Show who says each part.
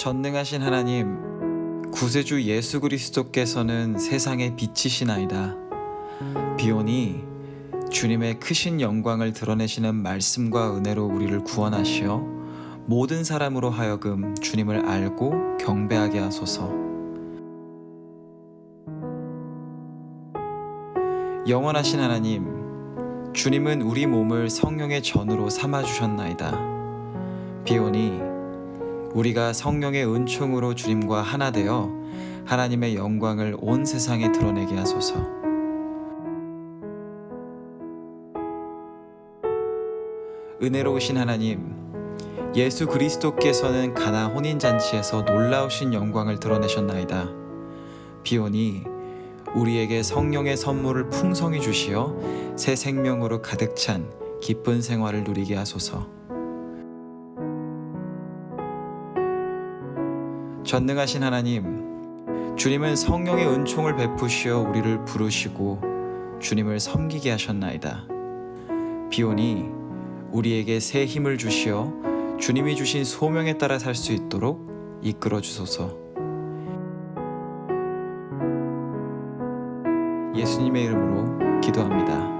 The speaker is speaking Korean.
Speaker 1: 전능하신 하나님, 구세주 예수 그리스도께서는 세상의 빛이시나이다. 비오니 주님의 크신 영광을 드러내시는 말씀과 은혜로 우리를 구원하시어 모든 사람으로 하여금 주님을 알고 경배하게 하소서. 영원하신 하나님, 주님은 우리 몸을 성령의 전으로 삼아 주셨나이다. 비오니 우리가 성령의 은총으로 주님과 하나 되어 하나님의 영광을 온 세상에 드러내게 하소서. 은혜로우신 하나님, 예수 그리스도께서는 가나 혼인 잔치에서 놀라우신 영광을 드러내셨나이다. 비오니 우리에게 성령의 선물을 풍성히 주시어 새 생명으로 가득 찬 기쁜 생활을 누리게 하소서. 전능하신 하나님, 주님은 성령의 은총을 베푸시어 우리를 부르시고 주님을 섬기게 하셨나이다. 비오니 우리에게 새 힘을 주시어 주님이 주신 소명에 따라 살 수 있도록 이끌어 주소서. 예수님의 이름으로 기도합니다.